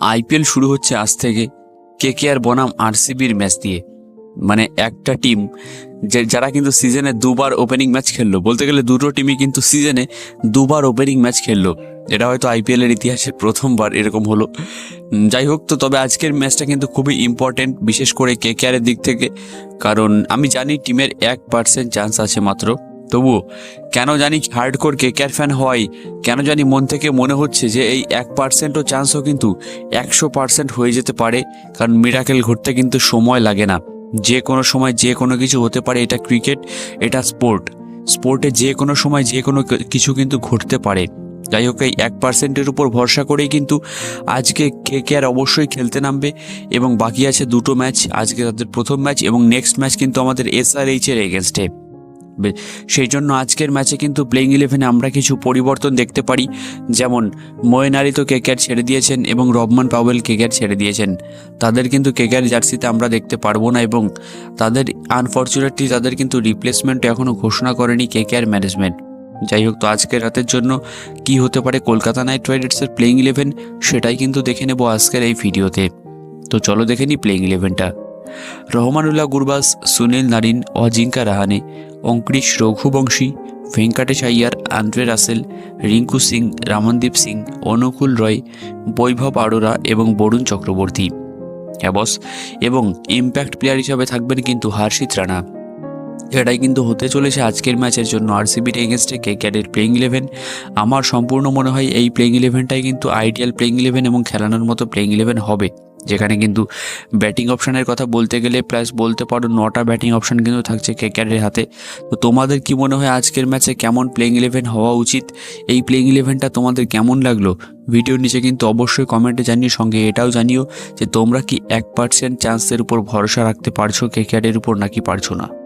IPL শুরু হচ্ছে আজ থেকে কেকেআর, বনাম, আরসিবির ম্যাচ দিয়ে। মানে একটা টিম যে, যারা কিন্তু সিজনে দুবার ওপেনিং ম্যাচ খেললো। বলতে গেলে দুটো টিমই কিন্তু সিজনে দুবার ওপেনিং ম্যাচ খেললো। এটা হয়তো আইপিএলের ইতিহাসে প্রথমবার এরকম হলো। যাই হোক, তো তবে আজকের ম্যাচটা কিন্তু খুবই ইম্পর্টেন্ট বিশেষ করে কে কেকেআরের দিক থেকে। কারণ আমি জানি টিমের এক পার্সেন্ট চান্স আছে মাত্র। তবুও কেন জানি হার্ড হার্ডকোর কেকেআর ফ্যান হওয়াই কেন জানি মন থেকে মনে হচ্ছে যে এই এক পার্সেন্টও চান্সও কিন্তু একশো পার্সেন্ট হয়ে যেতে পারে, কারণ মিরাকেল ঘটতে কিন্তু সময় লাগে না। যে কোনো সময় যে কোনো কিছু হতে পারে, এটা ক্রিকেট এটা স্পোর্ট স্পোর্টে যে কোনো সময় যে কোনো কিছু কিন্তু ঘটতে পারে। যাই হোক, এই এক পার্সেন্টের উপর ভরসা করেই কিন্তু আজকে কে কে আর অবশ্যই খেলতে নামবে এবং বাকি আছে দুটো ম্যাচ আজকে তাদের প্রথম ম্যাচ এবং নেক্সট ম্যাচ কিন্তু আমাদের এসআরএইচ এর এগেনস্টে বে- সেই জন্য আজকের ম্যাচে কিন্তু প্লেইং ইলেভেনে আমরা কিছু পরিবর্তন দেখতে পারি। যেমন, মোয়েন আলী তো কেকেআর ছেড়ে দিয়েছেন এবং রবমান পাওয়েল কেকেআর ছেড়ে দিয়েছেন। তাদের কিন্তু কেকেআর জার্সিতে আমরা দেখতে পারব না এবং তাদের আনফর্চুনেটলি তাদের কিন্তু রিপ্লেসমেন্ট এখনও ঘোষণা করেনি কেকেআর ম্যানেজমেন্ট যাই হোক, তো আজকের রাতের জন্য কি হতে পারে কলকাতা নাইট রাইডার্সের প্লেইং ইলেভেন সেটাই কিন্তু দেখে নেব আজকের এই ভিডিওতে। তো চলো দেখে নিই প্লেইং ইলেভেনটা Rahmanullah Gurbaz, Sunil Narine, Ajinkya Rahane, Angkrish Raghuvanshi, Venkatesh Iyer, Andre Russell, Rinku Singh, Ramandeep Singh, Anukul Roy, Vaibhav Arora এবং বরুণ চক্রবর্তী। হ্যাঁ বস এবং ইম্প্যাক্ট প্লেয়ার হিসাবে থাকবেন কিন্তু হার্ষিত রানা। এটাই কিন্তু হতে চলেছে আজকের ম্যাচের জন্য আরসিবির এগেনস্টে কে ক্যাডের প্লেইং ইলেভেন। আমার সম্পূর্ণ মনে হয় এই প্লেইং ইলেভেনটাই কিন্তু আইডিয়াল প্লেইং ইলেভেন এবং খেলানোর মতো প্লেইং ইলেভেন হবে। যেখানে কিন্তু ব্যাটিং অপশানের কথা বলতে গেলে প্লাস বলতে পারো নটা ব্যাটিং অপশান কিন্তু থাকছে কে ক্যাডের হাতে। তো তোমাদের কি মনে হয় আজকের ম্যাচে কেমন প্লেইং ইলেভেন হওয়া উচিত? এই প্লেইং ইলেভেনটা তোমাদের কেমন লাগল? ভিডিওর নিচে কিন্তু অবশ্যই কমেন্টে জানিও, সঙ্গে এটাও জানিও যে তোমরা কি এক পার্সেন্ট চান্সের উপর ভরসা রাখতে পারছ কে উপর নাকি পারছ না?